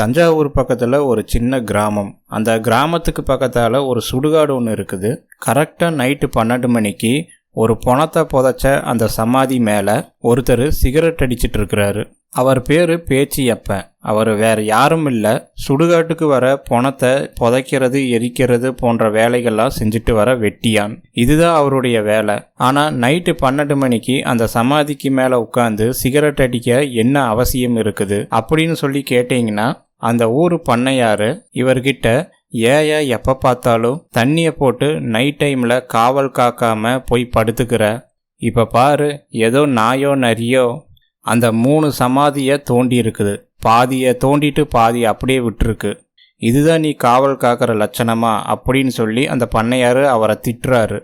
தஞ்சாவூர் பக்கத்தில் ஒரு சின்ன கிராமம். அந்த கிராமத்துக்கு பக்கத்தால் ஒரு சுடுகாடு ஒன்று இருக்குது. கரெக்டாக நைட்டு பன்னெண்டு மணிக்கு ஒரு பணத்தை புதைச்ச அந்த சமாதி மேலே ஒருத்தர் சிகரெட் அடிச்சிட்டு இருக்கிறாரு. அவர் பேர் பேச்சியப்பன். அவர் வேற யாரும் இல்லை. சுடுகாட்டுக்கு வர பணத்தை புதைக்கிறது எரிக்கிறது போன்ற வேலைகள்லாம் செஞ்சுட்டு வர வெட்டியான். இதுதான் அவருடைய வேலை. ஆனால் நைட்டு பன்னெண்டு மணிக்கு அந்த சமாதிக்கு மேலே உட்காந்து சிகரெட் அடிக்க என்ன அவசியம் இருக்குது அப்படின்னு சொல்லி கேட்டிங்கன்னா அந்த ஊர் பண்ணையாரு இவர்கிட்ட ஏயா எப்போ பார்த்தாலும் தண்ணியை போட்டு நைட் டைமில் காவல் காக்காம போய் படுத்துக்கிற? இப்போ பாரு ஏதோ நாயோ நரியோ. அந்த மூணு சமாதியை தோண்டி இருக்குது பாதியை தோண்டிட்டு பாதி அப்படியே விட்டுருக்கு. இதுதான் நீ காவல் காக்கிற லட்சணமா? அப்படின்னு சொல்லி அந்த பண்ணையார் அவரை திட்டுறாரு.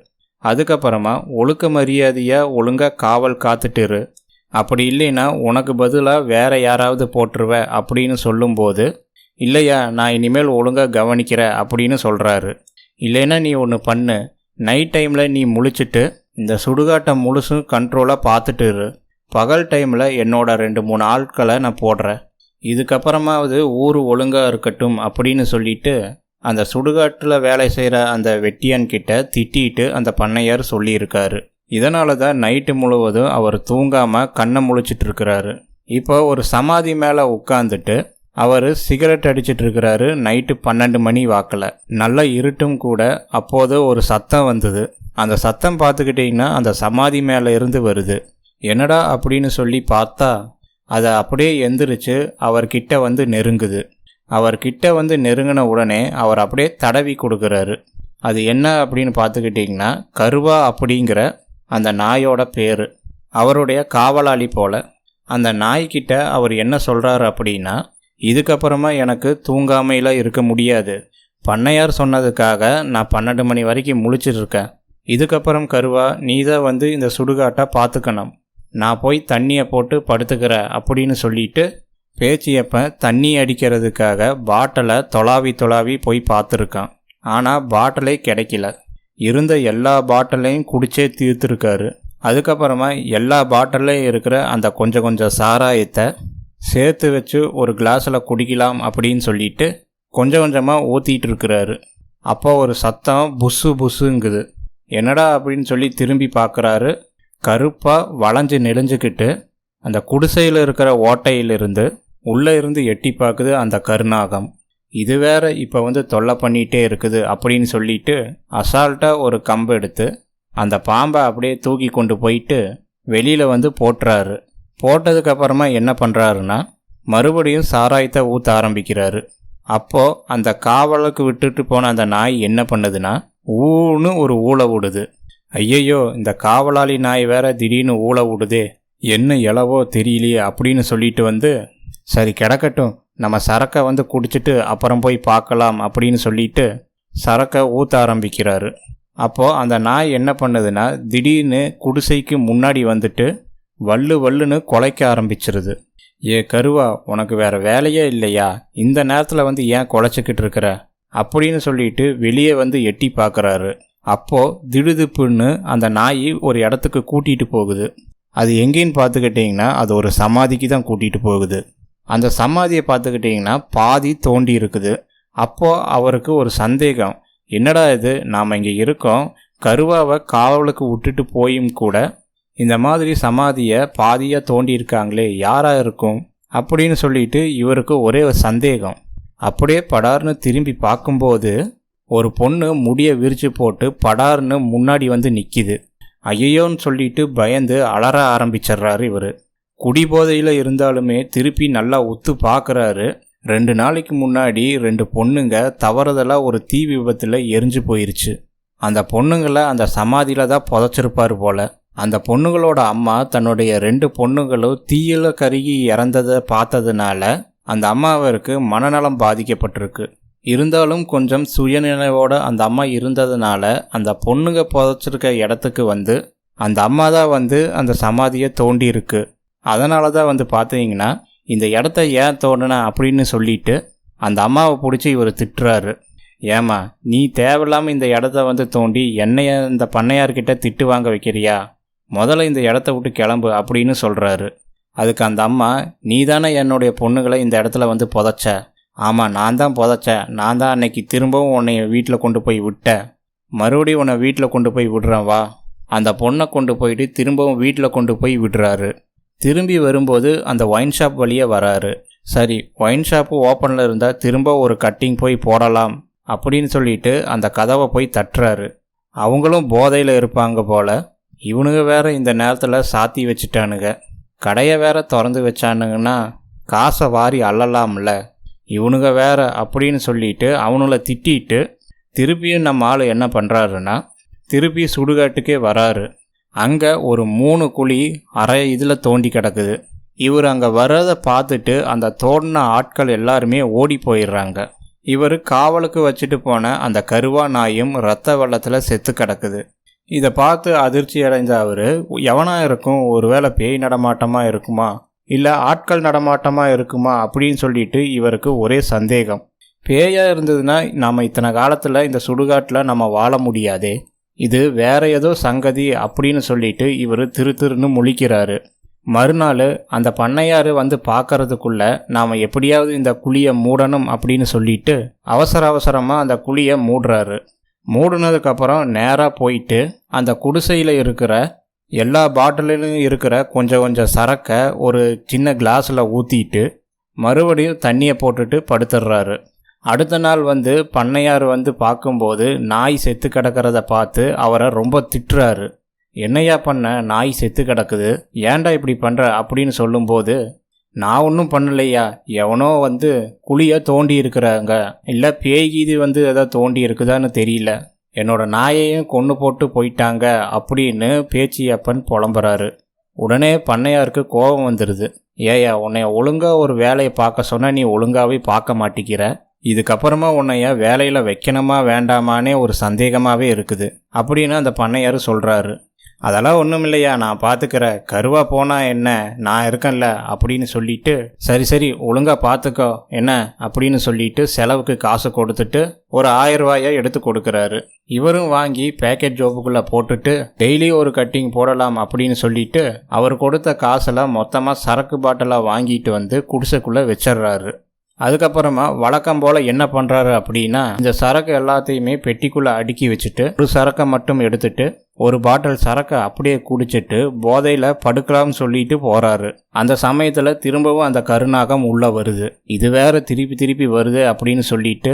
அதுக்கப்புறமா ஒழுக்க மரியாதையாக ஒழுங்காக காவல் காத்துட்டுரு அப்படி இல்லைன்னா உனக்கு பதிலாக வேற யாராவது போட்டுருவ அப்படின்னு சொல்லும்போது இல்லையா நான் இனிமேல் ஒழுங்காக கவனிக்கிற அப்படின்னு சொல்கிறாரு இல்லைன்னா நீ ஒன்று பண்ணு. நைட் டைமில் நீ முழிச்சிட்டு இந்த சுடுகாட்டை முழுசும் கண்ட்ரோலாக பார்த்துட்டு இரு. பகல் டைமில் என்னோட ரெண்டு மூணு ஆட்களை நான் போடுறேன். இதுக்கப்புறமாவது ஊர் ஒழுங்காக இருக்கட்டும் அப்படின்னு சொல்லிட்டு அந்த சுடுகாட்டில் வேலை செய்கிற அந்த வெட்டியான்கிட்ட திட்டிட்டு அந்த பண்ணையார் சொல்லியிருக்காரு. இதனால தான் நைட்டு முழுவதும் அவர் தூங்காமல் கண்ணை முழிச்சிட்டு இருக்கிறாரு இப்போ ஒரு சமாதி மேலே உட்காந்துட்டு அவர் சிகரெட் அடிச்சிட்டு இருக்கிறாரு நைட்டு பன்னெண்டு மணி வாக்கில். நல்ல இருட்டும் கூட அப்போது ஒரு சத்தம் வந்தது. அந்த சத்தம் பார்த்துக்கிட்டிங்கன்னா அந்த சமாதி மேலே இருந்து வருது. என்னடா அப்படின்னு சொல்லி பார்த்தா அதை அப்படியே எந்திரிச்சு அவர்கிட்ட வந்து நெருங்குது. அவர்கிட்ட வந்து நெருங்கின உடனே அவர் அப்படியே தடவி கொடுக்குறாரு. அது என்ன அப்படின்னு பார்த்துக்கிட்டிங்கன்னா கருவா அப்படிங்கிற அந்த நாயோட பேர். அவருடைய காவலாளி போல அந்த நாய்கிட்ட அவர் என்ன சொல்கிறாரு அப்படின்னா இதுக்கப்புறமா எனக்கு தூங்காமையில் இருக்க முடியாது. பண்ணையார் சொன்னதுக்காக நான் பன்னெண்டு மணி வரைக்கும் முழிச்சிட்டு இருக்கேன் இதுக்கப்புறம் கருவா நீ தான் வந்து இந்த சுடுகாட்டை பார்த்துக்கணும். நான் போய் தண்ணியை போட்டு படுத்துக்கிற அப்படின்னு சொல்லிட்டு பேச்சியப்ப தண்ணி அடிக்கிறதுக்காக பாட்டிலை தொலாவி தொலாவி போய் பார்த்துருக்கான். ஆனால் பாட்டிலே கிடைக்கல. இருந்த எல்லா பாட்டிலையும் குடிச்சே தீர்த்துருக்காரு. அதுக்கப்புறமா எல்லா பாட்டிலையும் இருக்கிற அந்த கொஞ்சம் கொஞ்சம் சாராயத்தை சேர்த்து வச்சு ஒரு கிளாஸில் குடிக்கலாம் அப்படின்னு சொல்லிட்டு கொஞ்சம் கொஞ்சமாக ஊற்றிட்டு இருக்கிறாரு. அப்போ ஒரு சத்தம் புஸ்ஸு புஸ்ஸுங்குது என்னடா அப்படின்னு சொல்லி திரும்பி பார்க்குறாரு கருப்பாக வளைஞ்சு நெளிஞ்சுக்கிட்டு அந்த குடிசையில் இருக்கிற ஓட்டையிலிருந்து உள்ளே இருந்து எட்டி பார்க்குது அந்த கருநாகம். இது வேற இப்போ வந்து தொல்லை பண்ணிகிட்டே இருக்குது அப்படின்னு சொல்லிட்டு அசால்ட்டாக ஒரு கம்பு எடுத்து அந்த பாம்பை அப்படியே தூக்கி கொண்டு போயிட்டு வெளியில் வந்து போட்டுறாரு. போட்டதுக்கப்புறமா என்ன பண்ணுறாருன்னா மறுபடியும் சாராயத்தை ஊற்ற ஆரம்பிக்கிறாரு. அப்போது அந்த காவலுக்கு விட்டுட்டு போன அந்த நாய் என்ன பண்ணுதுன்னா ஊன்னு ஒரு ஊழ விடுது ஐயையோ இந்த காவலாளி நாய் வேற திடீர்னு ஊழ விடுதே என்ன இலவோ தெரியலையே அப்படின்னு சொல்லிட்டு வந்து சரி கிடக்கட்டும். நம்ம சரக்கை வந்து குடிச்சிட்டு அப்புறம் போய் பார்க்கலாம் அப்படின்னு சொல்லிட்டு சரக்கை ஊற்ற ஆரம்பிக்கிறாரு. அப்போது அந்த நாய் என்ன பண்ணுதுன்னா திடீர்னு குடிசைக்கு முன்னாடி வந்துட்டு வள்ளு வல்லுன்னு குலைக்க ஆரம்பிச்சிருது. ஏ கருவா உனக்கு வேறு வேலையே இல்லையா? இந்த நேரத்தில் வந்து ஏன் குலைச்சிக்கிட்டு இருக்கிற? அப்படின்னு சொல்லிட்டு வெளியே வந்து எட்டி பார்க்குறாரு. அப்போது திடுதிப்புன்னு அந்த நாய் ஒரு இடத்துக்கு கூட்டிகிட்டு போகுது. அது எங்கேன்னு பார்த்துக்கிட்டிங்கன்னா அது ஒரு சமாதிக்கு தான் கூட்டிகிட்டு போகுது. அந்த சமாதியை பார்த்துக்கிட்டிங்கன்னா பாதி தோண்டி இருக்குது. அப்போது அவருக்கு ஒரு சந்தேகம். என்னடா இது? நாம் இங்கே இருக்கோம். கருவாவை காவலுக்கு விட்டுட்டு போயும் கூட இந்த மாதிரி சமாதியை பாதியாக தோண்டி இருக்காங்களே யாராக இருக்கும்? அப்படின்னு சொல்லிட்டு இவருக்கு ஒரே ஒரு சந்தேகம். அப்படியே படார்னு திரும்பி பார்க்கும்போது ஒரு பொண்ணு முடியை விரிச்சு போட்டு படார்னு முன்னாடி வந்து நிற்கிது ஐயோன்னு சொல்லிட்டு பயந்து அலற ஆரம்பிச்சிடுறாரு இவர். குடிபோதையில் இருந்தாலுமே திருப்பி நல்லா ஒத்து பார்க்குறாரு ரெண்டு நாளைக்கு முன்னாடி ரெண்டு பொண்ணுங்க தவறுதலாக ஒரு தீ விபத்தில் எரிஞ்சு போயிருச்சு. அந்த பொண்ணுங்களை அந்த சமாதியில் தான் புதைச்சிருப்பார் போல. அந்த பொண்ணுங்களோட அம்மா தன்னுடைய ரெண்டு பொண்ணுங்களும் தீயில கருகி இறந்ததை பார்த்ததுனால அந்த அம்மாவிற்கு மனநலம் பாதிக்கப்பட்டிருக்கு. இருந்தாலும் கொஞ்சம் சுயநினைவோட அந்த அம்மா இருந்ததுனால அந்த பொண்ணுங்க புதைச்சிருக்க இடத்துக்கு வந்து அந்த அம்மா தான் வந்து அந்த சமாதியை தோண்டியிருக்கு. அதனால தான் வந்து பார்த்தீங்கன்னா இந்த இடத்த ஏன் தோண்டின அப்படின்னு சொல்லிட்டு அந்த அம்மாவை பிடிச்சி இவர் திட்டுறாரு. ஏமா நீ தேவையில்லாமல் இந்த இடத்த வந்து தோண்டி என்னைய இந்த பண்ணையார்கிட்ட திட்டு வாங்க வைக்கிறியா? முதல்ல இந்த இடத்த விட்டு கிளம்பு அப்படின்னு சொல்கிறாரு அதுக்கு அந்த அம்மா நீ தானே என்னுடைய பொண்ணுகளை இந்த இடத்துல வந்து புதைச்ச? ஆமாம் நான் தான் புதைச்சேன் நான் தான் அன்னைக்கு திரும்பவும் உன்னை வீட்டில் கொண்டு போய் விட்டேன் மறுபடியும் உன்னை வீட்டில் கொண்டு போய் விடுறேன் வா. அந்த பொண்ணை கொண்டு போயிட்டு திரும்பவும் வீட்டில் கொண்டு போய் விடுறாரு. திரும்பி வரும்போது அந்த ஒயின் ஷாப் வழியே வராரு. சரி ஒயின் ஷாப்பு ஓப்பனில் இருந்தால் திரும்ப ஒரு கட்டிங் போய் போடலாம் அப்படின்னு சொல்லிட்டு அந்த கதவை போய் தட்டுறாரு. அவங்களும் போதையில் இருப்பாங்க போல. இவனுங்க வேற இந்த நேரத்தில் சாத்தி வச்சுட்டானுங்க. கடையை வேற திறந்து வச்சானுங்கன்னா காசை வாரி அள்ளலாம்ல. இவனுங்க வேற அப்படின்னு சொல்லிட்டு அவனுங்களை திட்டிட்டு திருப்பியும் நம்ம ஆள் என்ன பண்ணுறாருன்னா திருப்பி சுடுகாட்டுக்கே வராரு. அங்கே ஒரு மூணு குழி அரை இதில் தோண்டி கிடக்குது. இவர் அங்கே வர்றதை பார்த்துட்டு அந்த தோண்டின ஆட்கள் எல்லாருமே ஓடி போயிடுறாங்க. இவர் காவலுக்கு வச்சுட்டு போன அந்த கருவா நாயும் ரத்த வெள்ளத்தில் செத்து கிடக்குது. இதை பார்த்து அதிர்ச்சி அடைஞ்ச அவர் எவனா இருக்கும்? ஒருவேளை பேய் நடமாட்டமாக இருக்குமா? இல்லை ஆட்கள் நடமாட்டமாக இருக்குமா? அப்படின்னு சொல்லிட்டு இவருக்கு ஒரே சந்தேகம். பேயாக இருந்ததுன்னா நாம் இத்தனை காலத்தில் இந்த சுடுகாட்டில் நம்ம வாழ முடியாதே. இது வேற ஏதோ சங்கதி அப்படின்னு சொல்லிட்டு இவர் திரு திருன்னு முழிக்கிறாரு. மறுநாள் அந்த பண்ணையார் வந்து பார்க்கறதுக்குள்ள நாம் எப்படியாவது இந்த குழியை மூடணும் அப்படின்னு சொல்லிட்டு அவசர அவசரமாக அந்த குழியை மூடுறாரு. மூடினதுக்கப்புறம் நேராக போயிட்டு அந்த குடிசையில் இருக்கிற எல்லா பாட்டிலும் இருக்கிற கொஞ்சம் கொஞ்சம் சரக்கை ஒரு சின்ன கிளாஸில் ஊற்றிட்டு மறுபடியும் தண்ணியை போட்டுட்டு படுத்துடுறாரு அடுத்த நாள் வந்து பண்ணையார் வந்து பார்க்கும்போது நாய் செத்து கிடக்கிறத பார்த்து அவரை ரொம்ப திட்டுறாரு. என்னையா பண்ண? நாய் செத்து கிடக்குது. ஏன்டா இப்படி பண்ணுற அப்படின்னு சொல்லும்போது நான் ஒன்றும் பண்ணலையா? எவனோ வந்து குழியை தோண்டி இருக்கிறாங்க இல்லை பேய்கீது வந்து எதாவது தோண்டி இருக்குதான்னு தெரியல. என்னோட நாயையும் கொன்று போட்டு போயிட்டாங்க அப்படின்னு பேச்சியப்பன் புலம்புறாரு. உடனே பண்ணையாருக்கு கோபம் வந்துடுது ஏயா உன்னை ஒழுங்காக ஒரு வேலையை பார்க்க சொன்னால் நீ ஒழுங்காவே பார்க்க மாட்டேங்கிற இதுக்கப்புறமா உன்னைய வேலையில் வைக்கணுமா வேண்டாமானே ஒரு சந்தேகமாகவே இருக்குது. அப்படின்னு அந்த பண்ணையார் சொல்கிறாரு அதெல்லாம் ஒன்றும் இல்லையா நான் பார்த்துக்கிற கருவா போனால் என்ன? நான் இருக்கேன்ல அப்படின்னு சொல்லிட்டு சரி சரி ஒழுங்காக பார்த்துக்கோ என்ன? அப்படின்னு சொல்லிட்டு செலவுக்கு காசு கொடுத்துட்டு ஒரு ஆயிரம் ரூபாயை எடுத்து கொடுக்குறாரு. இவரும் வாங்கி பேக்கெட் ஜோப்புக்குள்ளே போட்டுட்டு டெய்லி ஒரு கட்டிங் போடலாம் அப்படின்னு சொல்லிட்டு அவர் கொடுத்த காசெல்லாம் மொத்தமாக சரக்கு பாட்டிலாக வாங்கிட்டு வந்து குடிசைக்குள்ளே வச்சிடுறாரு. அதுக்கப்புறமா வழக்கம் போல் என்ன பண்ணுறாரு அப்படின்னா இந்த சரக்கு எல்லாத்தையுமே பெட்டிக்குள்ளே அடுக்கி வச்சுட்டு ஒரு சரக்கை மட்டும் எடுத்துட்டு ஒரு பாட்டில் சரக்கை அப்படியே குடிச்சிட்டு போதையில் படுக்கலாம்னு சொல்லிட்டு போகிறாரு அந்த சமயத்தில் திரும்பவும் அந்த கருநாகம் உள்ளே வருது. இது வேற திருப்பி திருப்பி வருது அப்படின்னு சொல்லிட்டு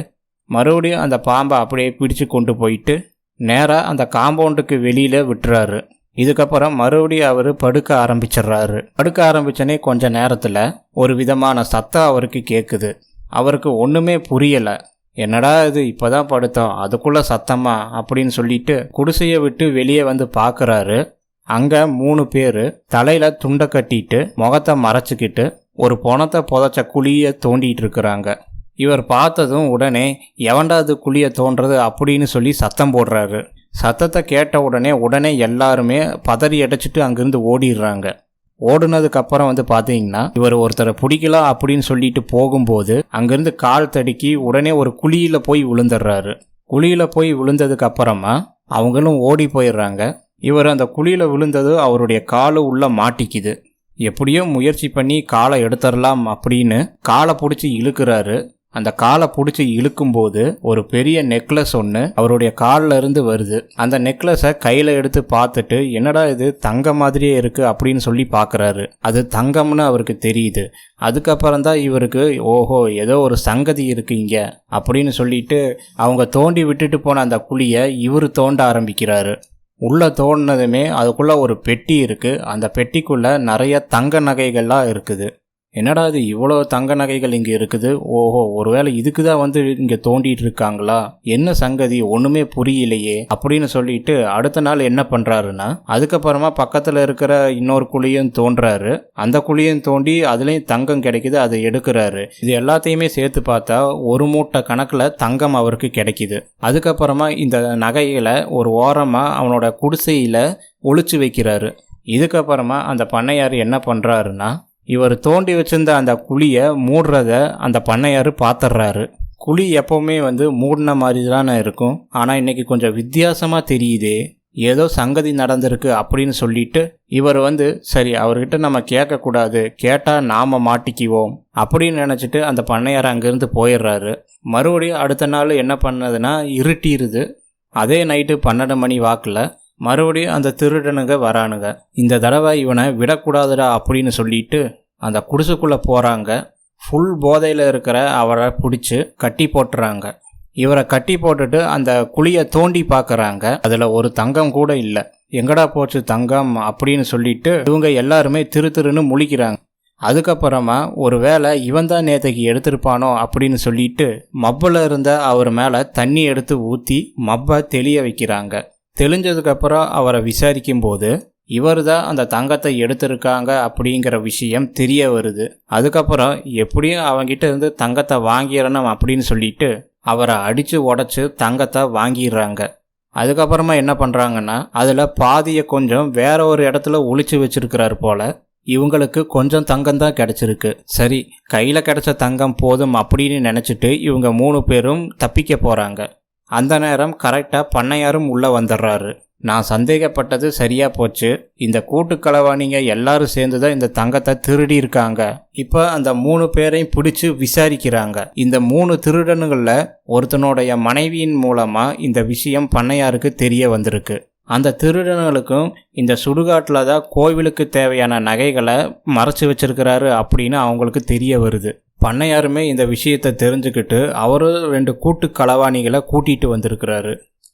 மறுபடியும் அந்த பாம்பை அப்படியே பிடிச்சு கொண்டு போயிட்டு நேராக அந்த காம்பவுண்டுக்கு வெளியில் விட்டுறாரு. இதுக்கப்புறம் மறுபடியும் அவர் படுக்க ஆரம்பிச்சிடுறாரு. படுக்க ஆரம்பிச்சனே கொஞ்ச நேரத்தில் ஒரு விதமான சத்தம் அவருக்கு கேட்குது அவருக்கு ஒன்றுமே புரியலை. என்னடா இது இப்போதான் படுத்தோம் அதுக்குள்ளே சத்தமா அப்படின்னு சொல்லிட்டு குடிசையை விட்டு வெளியே வந்து பார்க்குறாரு அங்கே மூணு பேர் தலையில் துண்டை கட்டிட்டு முகத்தை மறைச்சிக்கிட்டு ஒரு பணத்தை புதைச்ச குழியை தோண்டிகிட்டு இருக்கிறாங்க. இவர் பார்த்ததும் உடனே எவன்டா அது குழியை தோன்றது? அப்படின்னு சொல்லி சத்தம் போடுறாரு. சத்தத்தை கேட்ட உடனே உடனே எல்லாருமே பதறி அடைச்சிட்டு அங்கேருந்து ஓடிடுறாங்க. ஓடுனதுக்கப்புறம் வந்து பார்த்தீங்கன்னா இவர் ஒருத்தரை பிடிக்கலாம் அப்படின்னு சொல்லிட்டு போகும்போது அங்கேருந்து கால் தடுக்கி உடனே ஒரு குழியில் போய் விழுந்துடுறாரு. குழியில் போய் விழுந்ததுக்கு அப்புறமா அவங்களும் ஓடி போயிடுறாங்க. இவர் அந்த குழியில் விழுந்தது அவருடைய காலு உள்ளே மாட்டிக்குது. எப்படியோ முயற்சி பண்ணி காலை எடுத்துடலாம் அப்படின்னு காலை பிடிச்சி இழுக்கிறாரு. அந்த காலை பிடிச்சி இழுக்கும்போது ஒரு பெரிய நெக்லஸ் ஒன்று அவருடைய காலில் இருந்து வருது. அந்த நெக்லஸை கையில் எடுத்து பார்த்துட்டு என்னடா இது தங்க மாதிரியே இருக்குது அப்படின்னு சொல்லி பார்க்குறாரு. அது தங்கம்னு அவருக்கு தெரியுது. அதுக்கப்புறம் தான் இவருக்கு ஓஹோ ஏதோ ஒரு சங்கதி இருக்கு இங்கே அப்படின்னு சொல்லிட்டு அவங்க தோண்டி விட்டுட்டு போன அந்த குழியை இவர் தோண்ட ஆரம்பிக்கிறாரு. உள்ளே தோண்டினதுமே அதுக்குள்ளே ஒரு பெட்டி இருக்குது அந்த பெட்டிக்குள்ளே நிறைய தங்க நகைகள்லாம் இருக்குது. என்னடா இது இவ்வளோ தங்க நகைகள் இங்கே இருக்குது? ஓஹோ ஒருவேளை இதுக்கு தான் வந்து இங்கே தோண்டிட்டு இருக்காங்களா? என்ன சங்கதி? ஒன்றுமே புரியலையே. அப்படின்னு சொல்லிட்டு அடுத்த நாள் என்ன பண்ணுறாருன்னா அதுக்கப்புறமா பக்கத்தில் இருக்கிற இன்னொரு குழியும் தோன்றாரு. அந்த குழியும் தோண்டி அதுலேயும் தங்கம் கிடைக்குது அதை எடுக்கிறாரு. இது எல்லாத்தையுமே சேர்த்து பார்த்தா ஒரு மூட்டை கணக்கில் தங்கம் அவருக்கு கிடைக்குது. அதுக்கப்புறமா இந்த நகைகளை ஒரு ஓரமாக அவனோட குடிசையில் ஒழிச்சு வைக்கிறாரு. இதுக்கப்புறமா அந்த பண்ணையார் என்ன பண்ணுறாருன்னா இவர் தோண்டி வச்சிருந்த அந்த குழியை மூடுறத அந்த பண்ணையார் பார்த்துட்றாரு குழி எப்போவுமே வந்து மூடின மாதிரி தானே இருக்கும். ஆனால் இன்னைக்கு கொஞ்சம் வித்தியாசமாக தெரியுதே. ஏதோ சங்கதி நடந்திருக்கு அப்படின்னு சொல்லிட்டு இவர் வந்து சரி அவர்கிட்ட நம்ம கேட்கக்கூடாது. கேட்டால் நாம் மாட்டிக்குவோம். அப்படின்னு நினச்சிட்டு அந்த பண்ணையார் அங்கேருந்து போயிடுறாரு மறுபடியும் அடுத்த நாள் என்ன பண்ணதுன்னா இருட்டிடுது அதே நைட்டு பன்னெண்டு மணி வாக்கில் மறுபடியும் அந்த திருடனுங்க வரானுங்க. இந்த தடவை இவனை விடக்கூடாதுடா அப்படின்னு சொல்லிட்டு அந்த குடிசுக்குள்ளே போகிறாங்க ஃபுல் போதையில் இருக்கிற அவரை பிடிச்சி கட்டி போட்டுறாங்க. இவரை கட்டி போட்டுட்டு அந்த குழியை தோண்டி பார்க்குறாங்க அதில் ஒரு தங்கம் கூட இல்லை. எங்கடா போச்சு தங்கம் அப்படின்னு சொல்லிட்டு இவங்க எல்லாருமே திரு திருன்னு முழிக்கிறாங்க. அதுக்கப்புறமா ஒரு வேளை இவன் தான் நேற்றுக்கு எடுத்திருப்பானோ அப்படின்னு சொல்லிட்டு மப்பில் இருந்த அவர் மேலே தண்ணி எடுத்து ஊற்றி மப்பை தெளிய வைக்கிறாங்க. தெளிஞ்சதுக்கப்புறம் அவரை விசாரிக்கும் போது இவர் தான் அந்த தங்கத்தை எடுத்திருக்காங்க அப்படிங்கிற விஷயம் தெரிய வருது. அதுக்கப்புறம் எப்படியும் அவங்கிட்ட இருந்து தங்கத்தை வாங்கிடணும் அப்படின்னு சொல்லிட்டு அவரை அடித்து உடச்சி தங்கத்தை வாங்கிடுறாங்க. அதுக்கப்புறமா என்ன பண்ணுறாங்கன்னா அதில் பாதியை கொஞ்சம் வேற ஒரு இடத்துல ஒழிச்சு வச்சிருக்கிறாரு போல இவங்களுக்கு கொஞ்சம் தங்கம் தான் கிடச்சிருக்கு. சரி கையில் கிடச்ச தங்கம் போதும் அப்படின்னு நினச்சிட்டு இவங்க மூணு பேரும் தப்பிக்க போகிறாங்க அந்த நேரம் கரெக்டாக பண்ணையாரும் உள்ளே வந்துடுறாரு நான் சந்தேகப்பட்டது சரியா போச்சு. இந்த கூட்டுக்களவாணிங்க எல்லாரும் சேர்ந்து தான் இந்த தங்கத்தை திருடி இருக்காங்க. இப்போ அந்த மூணு பேரையும் பிடிச்சு விசாரிக்கிறாங்க. இந்த மூணு திருடனுங்களில் ஒருத்தனுடைய மனைவியின் மூலமா இந்த விஷயம் பண்ணையாருக்கு தெரிய வந்திருக்கு. அந்த திருடனுங்களுக்கும் இந்த சுடுகாட்டில் தான் கோவிலுக்கு தேவையான நகைகளை மறைச்சு வச்சிருக்கிறாரு அப்படின்னு அவங்களுக்கு தெரிய வருது. பண்ணையாருமே இந்த விஷயத்தை தெரிஞ்சுக்கிட்டு அவரும் ரெண்டு கூட்டு களவாணிகளை கூட்டிகிட்டு வந்திருக்கிறாரு.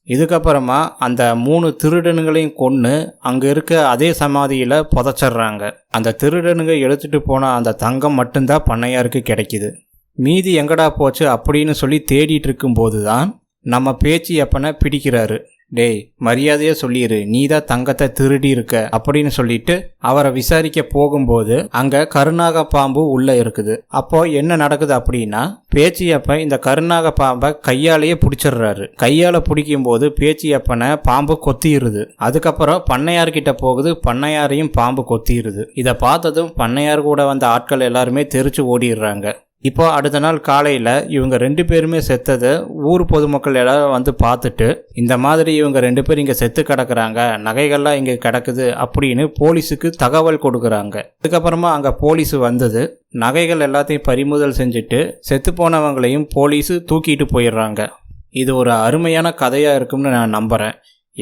இதுக்கப்புறமா அந்த மூணு திருடனுங்களையும் கொன்று அங்கே இருக்க அதே சமாதியில் புதைச்சிட்றாங்க. அந்த திருடனுங்க எடுத்துகிட்டு போன அந்த தங்கம் மட்டும்தான் பண்ணையாருக்கு கிடைக்கிது. மீதி எங்கடா போச்சு அப்படின்னு சொல்லி தேடிட்டு இருக்கும்போது தான் நம்ம பேச்சு எப்பனை பிடிக்கிறாரு. டேய் மரியாதையா சொல்லிடு நீ தான் தங்கத்தை திருடி இருக்க அப்படின்னு சொல்லிட்டு அவரை விசாரிக்க போகும்போது அங்க கருநாக பாம்பு உள்ள இருக்குது. அப்போ என்ன நடக்குது அப்படின்னா பேச்சியப்ப இந்த கருநாக பாம்பை கையாலேயே பிடிச்சிடுறாரு. கையால பிடிக்கும் போது பேச்சியப்பனை பாம்பு கொத்திடுது அதுக்கப்புறம் பண்ணையார்கிட்ட போகுது பண்ணையாரையும் பாம்பு கொத்திடுது இதை பார்த்ததும் பண்ணையார் கூட வந்த ஆட்கள் எல்லாருமே தெரிச்சு ஓடிடுறாங்க. இப்போ அடுத்த நாள் காலையில் இவங்க ரெண்டு பேருமே செத்ததை ஊர் பொதுமக்கள் எல்லாரும் வந்து பார்த்துட்டு இந்த மாதிரி இவங்க ரெண்டு பேரும் இங்கே செத்து கிடக்குறாங்க நகைகள்லாம் இங்கே கிடக்குது அப்படின்னு போலீஸுக்கு தகவல் கொடுக்குறாங்க. அதுக்கப்புறமா அங்கே போலீஸ் வந்தது. நகைகள் எல்லாத்தையும் பறிமுதல் செஞ்சுட்டு செத்து போனவங்களையும் போலீஸு தூக்கிட்டு போயிடுறாங்க. இது ஒரு அருமையான கதையாக இருக்கும்னு நான் நம்புகிறேன்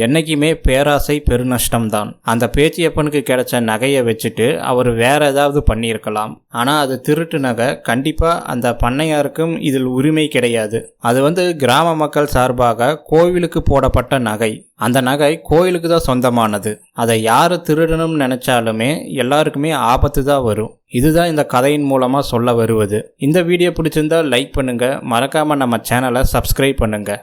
என்னைக்குமே பேராசை பெருநஷ்டம்தான். அந்த பேச்சியப்பனுக்கு கிடைச்ச நகையை வச்சுட்டு அவர் வேற ஏதாவது பண்ணியிருக்கலாம். ஆனால் அது திருட்டு நகை. கண்டிப்பாக அந்த பண்ணையாருக்கும் இதில் உரிமை கிடையாது. அது வந்து கிராம மக்கள் சார்பாக கோவிலுக்கு போடப்பட்ட நகை. அந்த நகை கோயிலுக்கு தான் சொந்தமானது. அதை யார் திருடணும்னு நினைச்சாலுமே எல்லாருக்குமே ஆபத்து தான் வரும். இதுதான் இந்த கதையின் மூலமாக சொல்ல வருவது. இந்த வீடியோ பிடிச்சிருந்தா லைக் பண்ணுங்கள் மறக்காமல் நம்ம சேனலை சப்ஸ்கிரைப் பண்ணுங்கள்